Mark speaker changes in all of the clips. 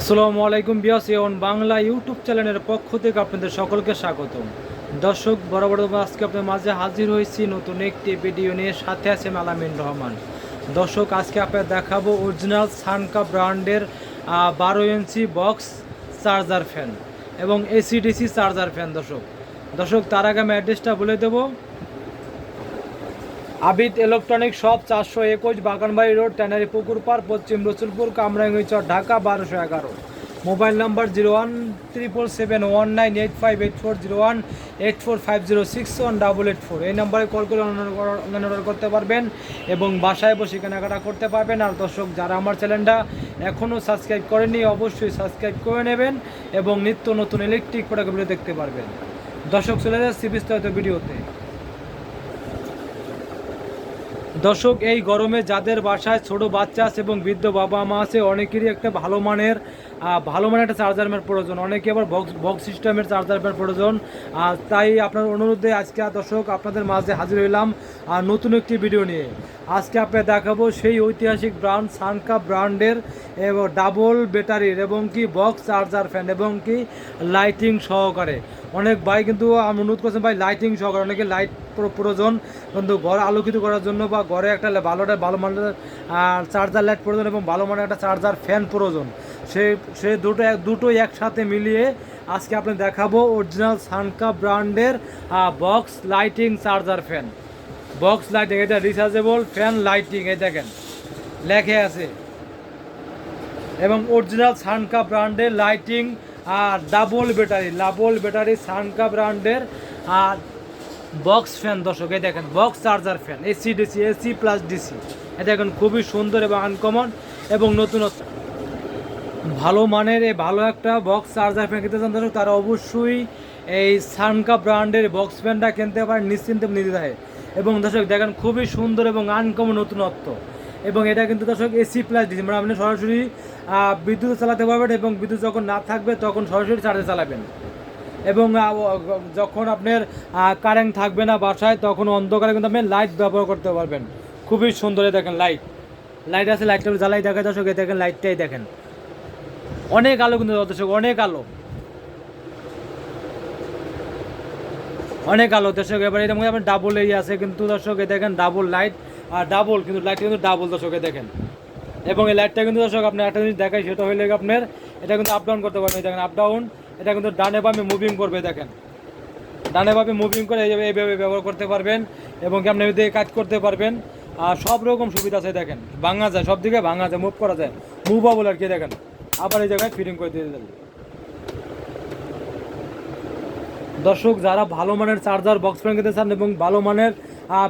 Speaker 1: আসসালামু আলাইকুম বিয়াস এওন বাংলা ইউটিউব চ্যানেলের পক্ষ থেকে আপনাদের সকলকে স্বাগত দর্শক বরাবর আজকে আপনাদের মাঝে হাজির হয়েছি নতুন একটি ভিডিও নিয়ে, সাথে আছে মালামিন রহমান। দর্শক, আজকে আপনাদের দেখাবো অরিজিনাল সানকা ব্র্যান্ডের বারো ইঞ্চি বক্স চার্জার ফ্যান এবং এসিডিসি চার্জার ফ্যান, দর্শক। দর্শক, তার আগে আমি অ্যাড্রেসটা বলে দেবো। আবিদ ইলেকট্রনিক শপ চারশো একুশ বাগানবাড়ি রোড, ট্যানারি পুকুর পার, পশ্চিম রসুলপুর কামরাঙ্গিচর ঢাকা, বারোশো এগারো। Mobile number zero one triple seven one nine eight five eight four zero one eight four five zero six one double eight four. এই নাম্বারে কল করে অনলাইন অর্ডার করতে পারবেন এবং বাসায় বসে কেনাকাটা করতে পারবেন। আর দর্শক, যারা আমার চ্যানেলটা এখনও সাবস্ক্রাইব করেনি অবশ্যই সাবস্ক্রাইব করে নেবেন এবং নিত্য নতুন ইলেকট্রিক প্রোডাক্টগুলো দেখতে পারবেন। দর্শক, চলে যাচ্ছে বিস্তারিত ভিডিওতে। দর্শক, এই গরমে যাদের বাসায় ছোট বাচ্চা আছে এবং বৃদ্ধ বাবা মা আছে, অনেকেরই একটা ভালো মানের ভালো মানের একটা চার্জার ম্যান প্রয়োজন। অনেকে আবার বক্স বক্স সিস্টেমের চার্জার ম্যান প্রয়োজন তাই আপনার অনুরোধে আজকে দর্শক আপনাদের মাঝে হাজির হইলাম নতুন একটি ভিডিও নিয়ে। আজকে আপনাকে দেখাবো সেই ঐতিহাসিক ব্র্যান্ড সানকা ব্র্যান্ডের এবং ডাবল ব্যাটারির এবং কি বক্স চার্জার ফ্যান এবং কি লাইটিং সহকারে। অনেক ভাই কিন্তু আমি অনুরোধ করছেন ভাই লাইটিং সহকারে। অনেকে লাইট প্রয়োজন, কিন্তু ঘর আলোকিত করার জন্য বা ঘরে একটা ভালো একটা ভালো মানের চার্জার লাইট প্রয়োজন এবং ভালো মানের একটা চার্জার ফ্যান প্রয়োজন। সে সে দুটো দুটোই একসাথে মিলিয়ে আজকে আপনি দেখাবো অরিজিনাল সানকা ব্র্যান্ডের box lighting charger fan box lighting এটা রিচার্জেবল ফ্যান লাইটিং এই দেখেন, লেখে আছে। এবং অরিজিনাল সানকা ব্র্যান্ডের লাইটিং আর ডাবল ব্যাটারি ডাবল ব্যাটারি সানকা ব্র্যান্ডের আর বক্স ফ্যান দর্শক, এই দেখেন box charger fan AC DC AC plus DC এটা এখন খুবই সুন্দর এবং আনকমন এবং নতুনত্ব। ভালো মানের এই ভালো একটা বক্স চার্জার ফ্যান কিনতে চান দর্শক, তারা অবশ্যই এই সানকা ব্র্যান্ডের বক্স ফ্যানটা কিনতে পারেন, নিশ্চিন্তে নিতে হয় এবং দর্শক, দেখেন খুবই সুন্দর এবং আনকমন নতুনত্ব এবং এটা কিন্তু দর্শক এসি প্লাস ডিসি মানে আপনি সরাসরি বিদ্যুৎ চালাতে পারবেন এবং বিদ্যুৎ যখন না থাকবে, তখন সরাসরি চার্জে চালাবেন। এবং যখন আপনার কারেন্ট থাকবে না বাসায়, তখন অন্ধকারে কিন্তু আপনি লাইট ব্যবহার করতে পারবেন। খুবই সুন্দর দেখেন লাইট লাইট আছে লাইটটা জ্বালাই দেখা দর্শক দেখেন লাইটটাই দেখেন। অনেক আলো কিন্তু দর্শক, অনেক আলো। অনেক আলো দর্শক, এবার এর মধ্যে আপনার ডাবল এই আছে কিন্তু দর্শক দেখেন ডাবল লাইট আর ডাবল কিন্তু লাইটটা কিন্তু ডাবল দর্শকে দেখেন। এবং এই লাইটটা কিন্তু দর্শক আপনি একটা জিনিস দেখাই, সেটা হইলে আপনার, এটা কিন্তু আপ ডাউন করতে পারবেন দেখেন আপ ডাউন এটা কিন্তু ডানে বামে মুভিং করবে, দেখেন। ডানে বামে মুভিং করে এইভাবে ব্যবহার করতে পারবেন, এবং আপনি এদিকে কাজ করতে পারবেন। আর সব রকম সুবিধা আছে, দেখেন। ভাঙা যায় সব দিকে ভাঙা যায় মুভ করা যায়। মুভেবল আর কি, দেখেন। আবার এই জায়গায় ফিটিং করে দিয়ে দেবেন দর্শক, যারা ভালো মানের চার্জার বক্স ফ্যান কিনতে চান এবং ভালো মানের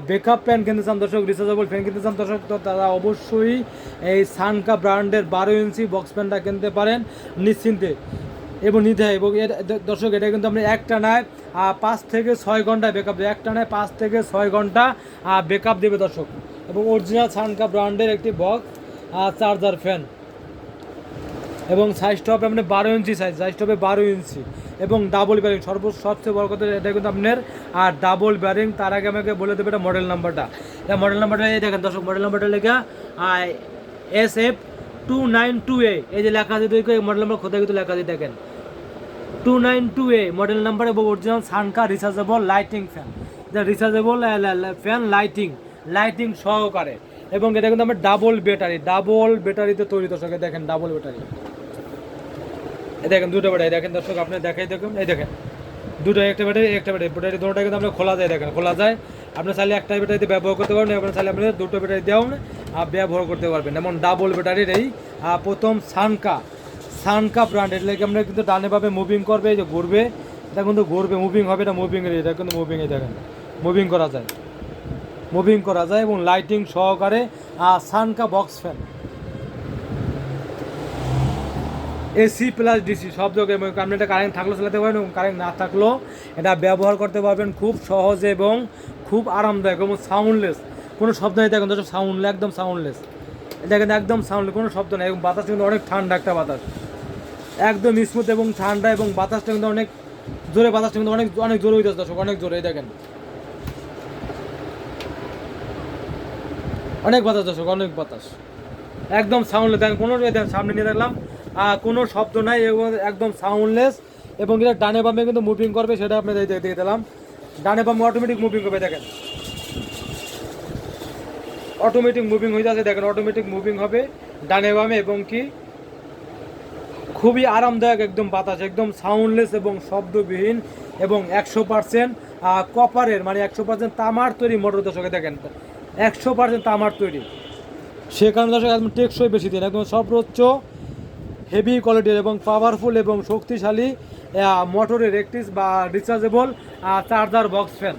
Speaker 1: ব্যাকআপ প্যান কিনতে চান, দর্শক রিচার্জেবল ফ্যান কিনতে চান, দর্শক, তো তারা অবশ্যই এই সানকা ব্র্যান্ডের বারো ইঞ্চি বক্স ফ্যানটা কিনতে পারেন নিশ্চিন্তে এবং নিতে হয় এবং দর্শক, এটা কিন্তু আপনি একটা নয় পাঁচ থেকে ছয় ঘণ্টা ব্যাকআপ দেবে একটা নয় পাঁচ থেকে ছয় ঘণ্টা ব্যাকআপ দেবে দর্শক। এবং অরিজিনাল সানকা ব্র্যান্ডের একটি বক্স চার্জার ফ্যান এবং সাইজটা হবে আপনার বারো ইঞ্চি সাইজ সাইজটা হবে বারো ইঞ্চি। এবং ডাবল ব্যারিং সর্ব সবচেয়ে বড় কথা এটা কিন্তু আপনার, আর ডাবল ব্যারিং তার আগে আমাকে বলে দেবে এটা মডেল নাম্বারটা এটা মডেল নাম্বারটা এই দেখেন দর্শক মডেল নাম্বারটা লেখা S F two nine two A এই যে লেখা আছে, দেখো, এই মডেল নাম্বার কোথায় কিন্তু লেখা আছে, দেখেন। Two nine two A model number এবং অরিজিনাল সানকা rechargeable lighting fan rechargeable fan lighting lighting সহকারে। এবং এটা কিন্তু আমার ডাবল ব্যাটারি ডাবল ব্যাটারিতে তৈরি, দর্শক দেখেন ডাবল ব্যাটারি দেখেন দুটো ব্যাটারি দেখেন দর্শক আপনি দেখাই দেখুন এই দেখেন। দুটো একটা ব্যাটারি একটা ব্যাটারি। ব্যাটারি দুটোটা কিন্তু আপনার খোলা যায় দেখেন খোলা যায়। আপনি চাইলে একটা ব্যাটারিতে ব্যবহার করতে পারবেন এবং চাইলে আপনি দুটো ব্যাটারি আহ, ব্যবহার করতে পারবেন। যেমন ডাবল ব্যাটারির এই প্রথম সানকা। সানকা ব্র্যান্ড এটা লাগে আমরা কিন্তু ডানে ভাবে মুভিং করবে এই যে ঘুরবে। এটা কিন্তু ঘুরবে মুভিং হবে এটা মুভিং এটা কিন্তু মুভিং এ দেখেন। মুভিং করা যায়। মুভিং করা যায় এবং লাইটিং সহকারে সানকা box fan AC plus DC সব জায়গায় আপনি এটা কারেন্ট থাকলেও চালাতে পারবেন এবং কারেন্ট না থাকলেও এটা ব্যবহার করতে পারবেন খুব সহজে এবং খুব আরামদায়ক এবং সাউন্ডলেস কোনো শব্দ নেই, দেখেন সাউন্ড একদম সাউন্ডলেস দেখেন একদম সাউন্ডলেস কোনো শব্দ নেই এবং বাতাস কিন্তু অনেক ঠান্ডা একটা বাতাস। একদম স্মুথ এবং ঠান্ডা এবং বাতাসটা কিন্তু অনেক জোরে, বাতাসটা কিন্তু অনেক অনেক জোরে হইতেছে দর্শক, অনেক জোরে দেখেন। অনেক বাতাস দর্শক, অনেক বাতাস। একদম সাউন্ডলেস দেখেন কোনো সামনে নিয়ে দেখলাম কোনো শব্দ নাই এবং একদম সাউন্ডলেস এবং এটা ডানে বামে কিন্তু মুভিং করবে, সেটা আপনাদের দিয়ে দিলাম। ডানে বামে অটোমেটিক মুভিং করবে, দেখেন। অটোমেটিক মুভিং হয়ে যাচ্ছে, দেখেন অটোমেটিক মুভিং হবে ডানে বামে এবং কি? খুবই আরামদায়ক একদম বাতাস, একদম সাউন্ডলেস এবং শব্দবিহীন এবং একশো পার্সেন্ট কপারের মানে একশো পার্সেন্ট তামার তৈরি মোটর দর্শকে দেখেন, একশো পার্সেন্ট তামার তৈরি। সে কারণে দর্শক, একদম টেকসই বেশি দিন, একদম সর্বোচ্চ হেভি কোয়ালিটির এবং পাওয়ারফুল এবং শক্তিশালী মোটরের একটিস বা রিচার্জেবল চার্জার বক্স ফ্যান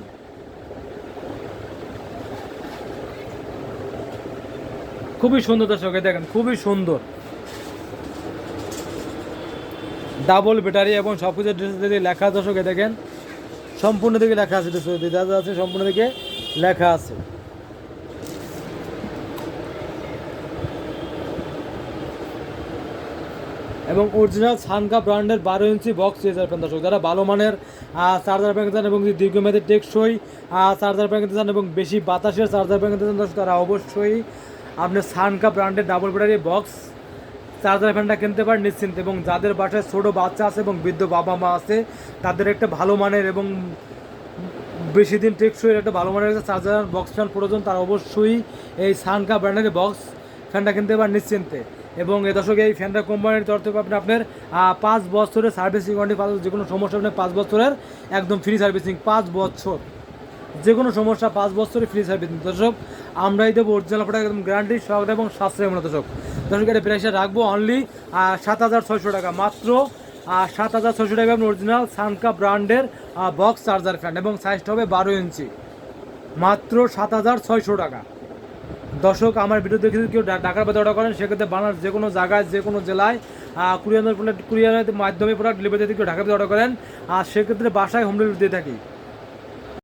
Speaker 1: খুবই সুন্দর দর্শক দেখেন, খুবই সুন্দর। ডাবল ব্যাটারি এবং সব কিছু যদি লেখা দর্শক দেখেন, সম্পূর্ণ দিকে লেখা আছে যা আছে, সম্পূর্ণ দিকে লেখা আছে। এবং অরিজিনাল সানকা ব্র্যান্ডের বারো ইঞ্চি বক্স চার্জার ফ্যান দর্শক। যারা ভালো মানের চার্জার ফ্যান চান এবং দীর্ঘমেয়াদী টেকসই চার্জার ফ্যান চান এবং বেশি বাতাসের চার্জার ফ্যান চান দর্শক, তারা অবশ্যই আপনি সানকা ব্র্যান্ডের ডাবল ব্যাটারি বক্স চার্জার ফ্যানটা কিনতে পারেন নিশ্চিন্ত। এবং যাদের বাসায় ছোটো বাচ্চা আছে এবং বৃদ্ধ বাবা মা আছে, তাদের একটা ভালো মানের এবং বেশি দিন টেকসই একটা ভালো মানের একটা চার্জার বক্স ফ্যান প্রয়োজন, তারা অবশ্যই এই সানকা ব্র্যান্ডের বক্স ফ্যানটা কিনতে পারেন নিশ্চিন্তে। এবং এ দশকে এই ফ্যানটা কোম্পানির তরফ থেকে আপনি আপনার পাঁচ বছরের সার্ভিসিং ওয়ারেন্টি পাঁচ যে কোনো সমস্যা আপনি পাঁচ বছরের একদম ফ্রি সার্ভিসিং পাঁচ বছর। যে কোনো সমস্যা পাঁচ বছরের ফ্রি সার্ভিসিং দর্শক, আমরাই দেবো অরিজিনাল প্রোডাক্ট একদম গ্যারান্টি সহকারে এবং সাশ্রয় মূল্য। দর্শক দর্শক, এটা প্রাইসে রাখব অনলি সাত হাজার ছয়শো টাকা। মাত্র সাত হাজার ছয়শো টাকা আপনি অরিজিনাল সানকা ব্র্যান্ডের বক্স চার্জার ফ্যান এবং সাইজটা হবে বারো ইঞ্চি। মাত্র সাত হাজার ছয়শো টাকা। দর্শক, আমার ভিডিও দেখে কেউ ঢাকার ভেতরে অর্ডার করেন, সেক্ষেত্রে বানার যে কোনো জায়গায়, যে কোনো জেলায় কুরিয়ার কুরিয়ারের মাধ্যমে প্রোডাক্ট ডেলিভারি যদি কেউ ঢাকার ভিতরে অর্ডার করেন আর সেক্ষেত্রে বাসায় হোম ডেলিভারি দিয়ে থাকি।